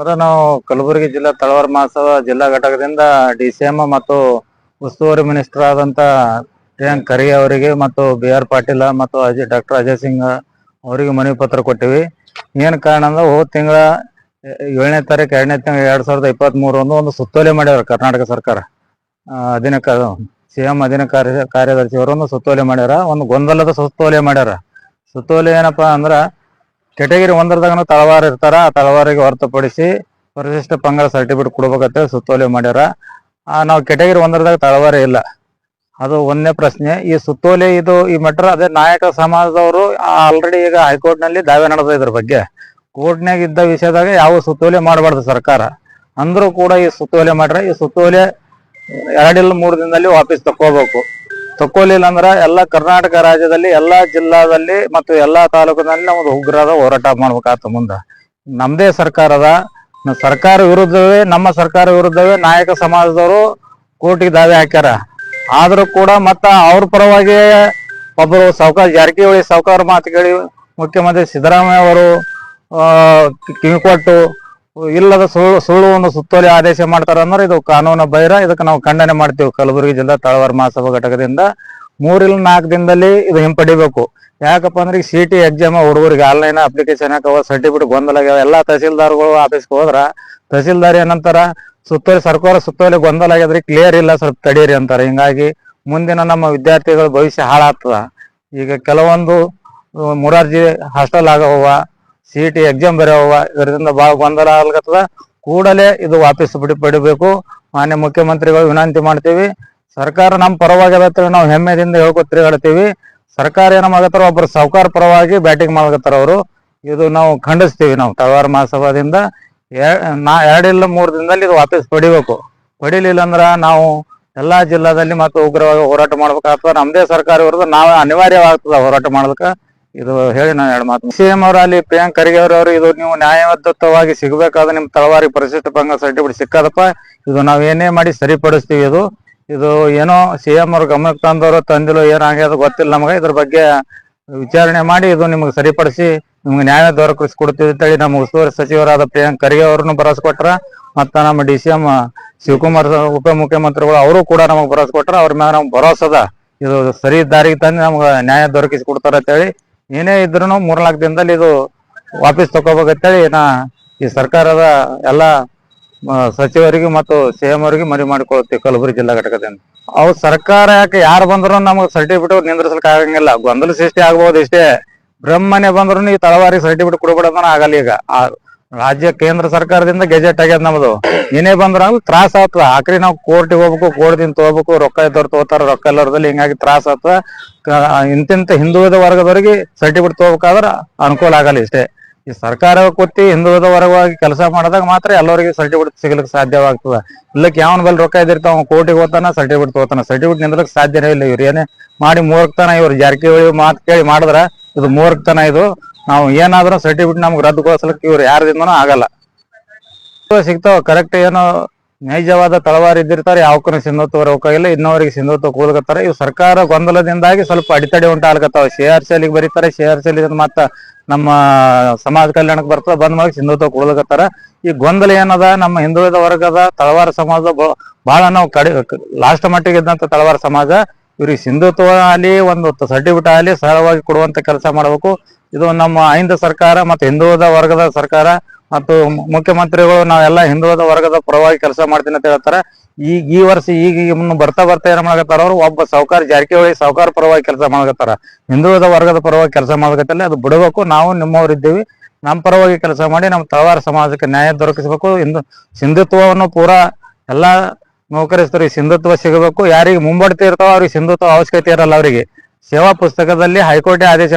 ಅಂದ್ರೆ ನಾವು ಕಲಬುರಗಿ ಜಿಲ್ಲಾ ತಳವಾರ ಮಹೋತ್ಸವ ಜಿಲ್ಲಾ ಘಟಕದಿಂದ ಡಿ ಸಿ ಎಂ ಮತ್ತು ಉಸ್ತುವಾರಿ ಮಿನಿಸ್ಟರ್ ಆದಂತ ಪ್ರಿಯಾಂಕ್ ಖರ್ಗೆ ಅವರಿಗೆ ಮತ್ತು ಬಿ ಆರ್ ಪಾಟೀಲ ಮತ್ತು ಅಜಯ್ ಡಾಕ್ಟರ್ ಅಜಯ್ ಸಿಂಗ್ ಅವರಿಗೆ ಮನವಿ ಪತ್ರ ಕೊಟ್ಟಿವಿ. ಏನ್ ಕಾರಣ ಅಂದ್ರೆ ಹೋದ ತಿಂಗಳ ಏಳನೇ ತಾರೀಕು, ಎರಡನೇ ತಿಂಗಳ ಎರಡ್ ಸಾವಿರದ ಇಪ್ಪತ್ತ್ ಮೂರರಂದು ಒಂದು ಸುತ್ತೋಲೆ ಮಾಡ್ಯಾರ ಕರ್ನಾಟಕ ಸರ್ಕಾರ. ಅಧೀನ ಸಿ ಎಂ ಅಧೀನ ಕಾರ್ಯ ಕಾರ್ಯದರ್ಶಿ ಅವರು ಒಂದು ಸುತ್ತೋಲೆ ಮಾಡ್ಯಾರ, ಒಂದು ಗೊಂದಲದ ಸುತ್ತೋಲೆ ಮಾಡ್ಯಾರ. ಸುತ್ತೋಲೆ ಏನಪ್ಪಾ ಅಂದ್ರ ಕೆಟಗಿರಿ ಒಂದರದಾಗನು ತಳವಾರ ಇರ್ತಾರ, ಆ ತಳವಾರಿಗೆ ಹೊರತುಪಡಿಸಿ ಪರಿಶಿಷ್ಟ ಪಂಗಡ ಸರ್ಟಿಫಿಕೇಟ್ ಕೊಡ್ಬೇಕಂತ ಸುತ್ತೋಲೆ ಮಾಡ್ಯಾರ. ನಾವು ಕೆಟಗಿರಿ ಒಂದರದಾಗ ತಳವಾರ ಇಲ್ಲ. ಅದು ಒಂದನೇ ಪ್ರಶ್ನೆ. ಈ ಸುತ್ತೋಲೆ ಇದು ಈ ಮಟ್ರ ಅದೇ ನಾಯಕ ಸಮಾಜದವರು ಆಲ್ರೆಡಿ ಈಗ ಹೈಕೋರ್ಟ್ನಲ್ಲಿ ದಾವೆ ನಡೆದ ಇದ್ರ ಬಗ್ಗೆ. ಕೋರ್ಟ್ನಾಗ ಇದ್ದ ವಿಷಯದಾಗ ಯಾವ ಸುತ್ತೋಲೆ ಮಾಡಬಾರ್ದು ಸರ್ಕಾರ. ಅಂದ್ರೂ ಕೂಡ ಈ ಸುತ್ತೋಲೆ ಮಾಡ್ರೆ ಈ ಸುತ್ತೋಲೆ ಎರಡಿಲ್ಲ ಮೂರು ದಿನದಲ್ಲಿ ವಾಪಸ್ ತಕ್ಕೋಬೇಕು ತಕ್ಕೋಲಿಲ್ಲ ಅಂದ್ರ ಎಲ್ಲ ಕರ್ನಾಟಕ ರಾಜ್ಯದಲ್ಲಿ, ಎಲ್ಲಾ ಜಿಲ್ಲಾದಲ್ಲಿ ಮತ್ತು ಎಲ್ಲಾ ತಾಲೂಕಿನಲ್ಲಿ ನಾವು ಉಗ್ರದ ಹೋರಾಟ ಮಾಡ್ಬೇಕಾತ ಮುಂದ. ನಮ್ದೇ ಸರ್ಕಾರದ ಸರ್ಕಾರ ವಿರುದ್ಧವೇ, ನಮ್ಮ ಸರ್ಕಾರ ವಿರುದ್ಧವೇ ನಾಯಕ ಸಮಾಜದವರು ಕೋರ್ಟಿಗೆ ದಾವೆ ಹಾಕ್ಯಾರ. ಆದ್ರೂ ಕೂಡ ಮತ್ತ ಅವ್ರ ಪರವಾಗಿ ಒಬ್ಬರು ಸಾವುಕಾರ, ಜಾರಕಿಹೊಳಿ ಸಾವುಕಾರ ಮಾತು ಕೇಳಿ ಮುಖ್ಯಮಂತ್ರಿ ಸಿದ್ದರಾಮಯ್ಯ ಅವರು ಕಿವಿಕೊಟ್ಟು ಇಲ್ಲದ ಸುಳ್ಳು, ಸುಳ್ಳುವನ್ನು ಸುತ್ತೋಲೆ ಆದೇಶ ಮಾಡ್ತಾರ ಅಂದ್ರೆ ಇದು ಕಾನೂನು ಬೈರ ಇದಕ್ಕೆ ನಾವು ಖಂಡನೆ ಮಾಡ್ತೀವಿ. ಕಲಬುರಗಿ ಜಿಲ್ಲಾ ತಳವಾರ ಮಹಾಸಭಾ ಘಟಕದಿಂದ ಮೂರಿಲ್ ನಾಲ್ಕು ದಿನದಲ್ಲಿ ಇದು ಹಿಂಪಡಿಬೇಕು. ಯಾಕಪ್ಪ ಅಂದ್ರೆ ಈಗ ಸಿ ಟಿ ಎಕ್ಸಾಮ್ ಹುಡುಗರಿಗೆ ಆನ್ಲೈನ್ ಅಪ್ಲಿಕೇಶನ್ ಹಾಕವ ಸರ್ಟಿಫಿಕೇಟ್ ಗೊಂದಲ ಆಗ್ಯಾವ ಎಲ್ಲಾ ತಹಸೀಲ್ದಾರ್ಗಳು ಆಫೀಸ್ಗೆ ಹೋದ್ರ ತಹಸೀಲ್ದಾರ್ ಏನಂತಾರ, ಸುತ್ತೋಲೆ, ಸರ್ಕಾರ ಸುತ್ತೋಲೆ ಗೊಂದಲ ಆಗ್ಯದ್ರಿ ಕ್ಲಿಯರ್ ಇಲ್ಲ, ಸ್ವಲ್ಪ ತಡೀರಿ ಅಂತಾರೆ. ಹಿಂಗಾಗಿ ಮುಂದಿನ ನಮ್ಮ ವಿದ್ಯಾರ್ಥಿಗಳ ಭವಿಷ್ಯ ಹಾಳಾಗ್ತದ. ಈಗ ಕೆಲವೊಂದು, ಮೂರಾರ್ಜಿ ಮುರಾರ್ಜಿ ಹಾಸ್ಟೆಲ್ ಆಗವ ಸಿ ಟಿ ಎಕ್ಸಾಮ್ ಬರೆಯವ ಇದರಿಂದ ಬಹಳ ಗೊಂದಲ ಆಗ್ಲತ್ತದ ಕೂಡಲೇ ಇದು ವಾಪಸ್ ಬಿಡಿ ಪಡಿಬೇಕು ಮಾನ್ಯ ಮುಖ್ಯಮಂತ್ರಿಗಳು ವಿನಂತಿ ಮಾಡ್ತೀವಿ. ಸರ್ಕಾರ ನಮ್ಮ ಪರವಾಗಿ ಅದ ನಾವು ಹೆಮ್ಮೆದಿಂದ ಹೇಳ್ಕೊತ್ರಿ ಹೇಳ್ತೀವಿ. ಸರ್ಕಾರ ಏನ ಮಾಡತ್ತಾರ ಒಬ್ಬರು ಸಾವುಕಾರ ಪರವಾಗಿ ಬ್ಯಾಟಿಂಗ್ ಮಾಡಕತ್ತಾರ ಅವರು. ಇದು ನಾವು ಖಂಡಿಸ್ತೀವಿ ನಾವು ತಳವಾರ ಮಹಾಸಭಾದಿಂದ. ನಾ ಎರಡಿಲ್ಲ ಮೂರು ದಿನದಲ್ಲಿ ಇದು ವಾಪಸ್ ಪಡಿಬೇಕು. ಪಡಿಲಿಲ್ಲ ಅಂದ್ರ ನಾವು ಎಲ್ಲಾ ಜಿಲ್ಲಾದಲ್ಲಿ ಮತ್ತು ಉಗ್ರವಾಗಿ ಹೋರಾಟ ಮಾಡ್ಬೇಕಾಗ್ತದ. ನಮ್ದೇ ಸರ್ಕಾರ ವಿರುದ್ಧ ನಾವು ಅನಿವಾರ್ಯವಾಗ್ತದ ಹೋರಾಟ ಮಾಡೋದಕ್ಕ ಇದು ಹೇಳಿ ನಾನು ಎರಡು ಮಾತು. ಸಿಎಂ ಅವರ ಅಲ್ಲಿ ಪ್ರಿಯಾಂಕ್ ಖರ್ಗೆ ಅವರು ಇದು ನೀವು ನ್ಯಾಯಬದ್ಧವಾಗಿ ಸಿಗಬೇಕಾದ ನಿಮ್ ತಳವಾರಿ ಪರಿಶಿಷ್ಟ ಪಂಗ ಸರ್ಟಿಫಿಕೇಟ್ ಸಿಕ್ಕದಪ್ಪ. ಇದು ನಾವ್ ಏನೇ ಮಾಡಿ ಸರಿಪಡಿಸ್ತೀವಿ ಇದು. ಇದು ಏನೋ ಸಿಎಂ ಅವ್ರ ಗಮನಕ್ಕೆ ತಂದವರು ತಂದಿಲ್ಲ ಏನಾಗ್ಯದ ಗೊತ್ತಿಲ್ಲ ನಮಗೆ. ಇದ್ರ ಬಗ್ಗೆ ವಿಚಾರಣೆ ಮಾಡಿ ಇದು ನಿಮ್ಗೆ ಸರಿಪಡಿಸಿ ನಿಮ್ಗೆ ನ್ಯಾಯ ದೊರಕಿಸ್ಕೊಡ್ತೀವಿ ಅಂತೇಳಿ ನಮ್ಮ ಉಸ್ತುವಾರಿ ಸಚಿವರಾದ ಪ್ರಿಯಾಂಕ್ ಖರ್ಗೆ ಅವ್ರನ್ನು ಬರೆಸ್ಕೊಟ್ರ ಕೊಟ್ರ ಮತ್ತ ನಮ್ಮ ಡಿ ಸಿ ಎಂ ಶಿವಕುಮಾರ್ ಉಪಮುಖ್ಯಮಂತ್ರಿಗಳು ಅವರು ಕೂಡ ನಮಗೆ ಬರೆಸ್ಕೊಟ್ರ ಕೊಟ್ರ ಅವ್ರ ಮೇಲೆ ನಮ್ಗೆ ಭರೋಸದ ಇದು ಸರಿ ದಾರಿಗೆ ತಂದು ನಮ್ಗೆ ನ್ಯಾಯ ದೊರಕಿಸಿ ಕೊಡ್ತಾರ ಅಂತೇಳಿ ಏನೇ ಇದ್ರು ಮೂರ್ನಾಲ್ಕು ದಿನದಲ್ಲಿ ಇದು ವಾಪಸ್ ತಗೋಬೇಕಂತೇಳಿ ನಾ ಈ ಸರ್ಕಾರದ ಎಲ್ಲ ಸಚಿವರಿಗೆ ಮತ್ತು ಸಿಎಂ ಅವರಿಗೆ ಮನವಿ ಮಾಡಿಕೊಳ್ತೀವಿ ಕಲಬುರಗಿ ಜಿಲ್ಲಾ ಘಟಕದಿಂದ. ಅವು ಸರ್ಕಾರ ಯಾಕೆ ಯಾರು ಬಂದ್ರು ನಮಗೆ ಸರ್ಟಿಫಿಕೇಟ್ ನಿಂದ್ರಿಸಲಿಕ್ಕೆ ಆಗಂಗಿಲ್ಲ. ಗೊಂದಲ ಸೃಷ್ಟಿ ಆಗ್ಬಹುದು ಇಷ್ಟೇ. ಬ್ರಹ್ಮನೆ ಬಂದ್ರು ಈ ತಳವಾರಿ ಸರ್ಟಿಫಿಕೇಟ್ ಕೊಡ್ಬೇಡ ಆಗಲ್ಲ ಈಗ. ರಾಜ್ಯ ಕೇಂದ್ರ ಸರ್ಕಾರದಿಂದ ಗೆಜೆಟ್ ಆಗ್ಯದ ನಮ್ದು. ಏನೇ ಬಂದ್ರ ತ್ರಾಸ ಆತದ ಆಕ್ರಿ ನಾವು ಕೋರ್ಟಿಗೆ ಹೋಗ್ಬೇಕು ಕೋರ್ಟಿಂದ ತಗೋಬೇಕು, ರೊಕ್ಕ ಇದ್ದವ್ರು ತಗೋತಾರ ರೊಕ್ಕ ಇಲ್ಲವ್ರದಲ್ಲಿ ಹಿಂಗಾಗಿ ತ್ರಾಸ ಆತದ ಇಂತಿಂತ ಹಿಂದುಳಿದ ವರ್ಗದವರಿಗೆ ಸರ್ಟಿಫಿಕೇಟ್ ತಗೋಬೇಕಾದ್ರ ಅನುಕೂಲ ಆಗಲ್ಲ ಇಷ್ಟೇ. ಈ ಸರ್ಕಾರ ಕೊತ್ತಿ ಹಿಂದುಳಿದ ವರ್ಗವಾಗಿ ಕೆಲಸ ಮಾಡಿದಾಗ ಮಾತ್ರ ಎಲ್ಲರಿಗೆ ಸರ್ಟಿಫಿಕೇಟ್ ಸಿಗ್ಲಿಕ್ಕೆ ಸಾಧ್ಯವಾಗ್ತದ. ಇಲ್ಲಕ್ಕೆ ಯಾವನ ಬಲ್ಲಿ ರೊಕ್ಕ ಇದ್ದಿರ್ತಾವ ಕೋರ್ಟಿಗೆ ಹೋಗ್ತಾನ, ಸರ್ಟಿಫಿಕೇಟ್ ತಗೋತಾನ ಸರ್ಟಿಫಿಕೇಟ್ ನಿಂದ್ರಕ್ ಸಾಧ್ಯನೇ ಇಲ್ಲ ಇವ್ರು. ಏನೇ ಮಾಡಿ ಮೂರ್ಖತನ ಇವ್ರು. ಜಾರಕಿಹೊಳಿ ಮಾತು ಕೇಳಿ ಮಾಡಿದ್ರ ಇದು ಮೂರ್ಖತನ ಇದು. ನಾವು ಏನಾದ್ರೂ ಸರ್ಟಿಫಿಕೇಟ್ ನಮ್ಗೆ ರದ್ದುಗೊಳಿಸ್ಲಿಕ್ಕೆ ಇವ್ರು ಯಾರದಿಂದನೂ ಆಗಲ್ಲ. ಸಿಗ್ತಾವ ಕರೆಕ್ಟ್ ಏನೋ ನೈಜವಾದ ತಳವಾರ ಇದ್ದಿರ್ತಾರೆ, ಯಾವಕ್ಕೂ ಸಿಂಧುತ್ವ ಹೋಗಿಲ್ಲ ಇನ್ನೋರಿಗೆ ಸಿಂಧುತ್ವ ಕೂದಕತ್ತಾರ ಇವು ಸರ್ಕಾರ ಗೊಂದಲದಿಂದಾಗಿ ಸ್ವಲ್ಪ ಅಡಿತಡೆ ಉಂಟಾಗ್ಲತ್ತಾವ ಸಿ ಆರ್ ಸಿ ಅಲ್ಲಿಗೆ ಬರೀತಾರೆ ಸಿ ಆರ್ ಸಿ ಮತ್ತ ನಮ್ಮ ಸಮಾಜ ಕಲ್ಯಾಣಕ್ಕೆ ಬರ್ತದ, ಬಂದ್ ಮಾಡಿ ಸಿಂಧುತ್ವ ಕೂದಕತ್ತಾರ ಈ ಗೊಂದಲ ಏನದ, ನಮ್ಮ ಹಿಂದುಳಿದ ವರ್ಗದ ತಳವಾರ ಸಮಾಜ ಬಹಳ ನಾವು ಕಡಿ ಲಾಸ್ಟ್ ಮಟ್ಟಿಗೆ ಇದ್ದಂತ ತಳವಾರ ಸಮಾಜ, ಇವ್ರಿಗೆ ಸಿಂಧುತ್ವ ಆಗಲಿ, ಒಂದು ಸರ್ಟಿಫಿಕೇಟ್ ಆಗಲಿ, ಸರಳವಾಗಿ ಕೊಡುವಂತ ಕೆಲಸ ಮಾಡಬೇಕು. ಇದು ನಮ್ಮ ಐಂದ ಸರ್ಕಾರ ಮತ್ತು ಹಿಂದುಳಿದ ವರ್ಗದ ಸರ್ಕಾರ ಮತ್ತು ಮುಖ್ಯಮಂತ್ರಿಗಳು ನಾವೆಲ್ಲ ಹಿಂದುಳಿದ ವರ್ಗದ ಪರವಾಗಿ ಕೆಲಸ ಮಾಡ್ತೀನಿ ಅಂತ ಹೇಳ್ತಾರೆ. ಈಗ ಈ ವರ್ಷ ಈಗ ಬರ್ತಾ ಬರ್ತಾ ಏನ್ ಮಾಡಕತ್ತಾರ ಅವ್ರು? ಒಬ್ಬ ಸಾವುಕಾರ ಜಾರಕಿಹೊಳಿ ಸಾವುಕಾರ ಪರವಾಗಿ ಕೆಲಸ ಮಾಡಕತ್ತಾರ ಹಿಂದುಳಿದ ವರ್ಗದ ಪರವಾಗಿ ಕೆಲಸ ಮಾಡಕತ್ತಲ್ಲ ಅದು ಬಿಡಬೇಕು. ನಾವು ನಿಮ್ಮವರಿದ್ದೀವಿ ನಮ್ಮ ಪರವಾಗಿ ಕೆಲಸ ಮಾಡಿ ನಮ್ಮ ತಳವಾರ ಸಮಾಜಕ್ಕೆ ನ್ಯಾಯ ದೊರಕಿಸಬೇಕು. ಇಂದು ಸಿಂಧುತ್ವವನ್ನು ಪೂರಾ ಎಲ್ಲಾ ನೌಕರಿಸ್ತರಿಗೆ ಸಿಂಧುತ್ವ ಸಿಗಬೇಕು. ಯಾರಿಗೆ ಮುಂಬಡ್ತಿ ಇರ್ತಾವ ಅವ್ರಿಗೆ ಸಿಂಧುತ್ವ ಅವಶ್ಯಕತೆ ಇರಲ್ಲ ಅವರಿಗೆ. ಸೇವಾ ಪುಸ್ತಕದಲ್ಲಿ ಹೈಕೋರ್ಟ್ ಆದೇಶ